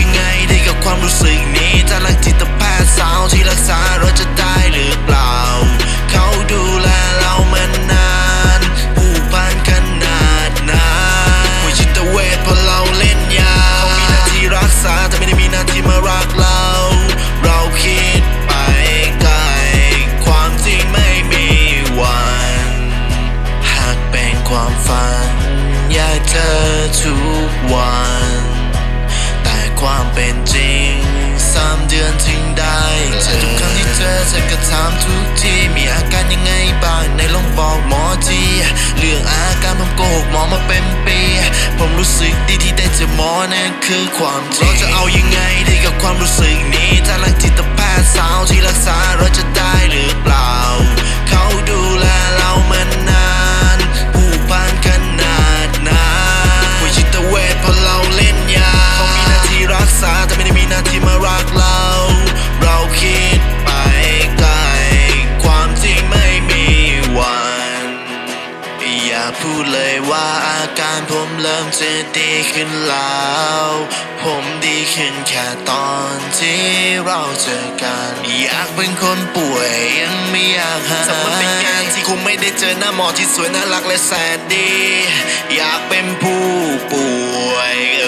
ยังไงดีกับความรู้สึกนี้ ได้เจทุกครั้งที่เจอเธอก็ถามทุกทีมีอาการยังไงบ้างในลองบอกหมอทีเรื่องอาการผมโกหกหมอมาเป็นปีผมรู้สึกดีที่ได้เจอหมอนั่นคือความจริงเราจะเอายังไงดีกับความรู้สึกนี้ถ้าลังจิต พูดเลยว่าอาการผมเริ่มจะดีขึ้นแล้ว ผมดีขึ้นแค่ตอนที่เราเจอกัน อยากเป็นคนป่วยยังไม่อยากหายสมมติเป็นงานที่คงไม่ได้เจอหน้าหมอที่สวยน่ารักและแสนดี อยากเป็นผู้ป่วยเ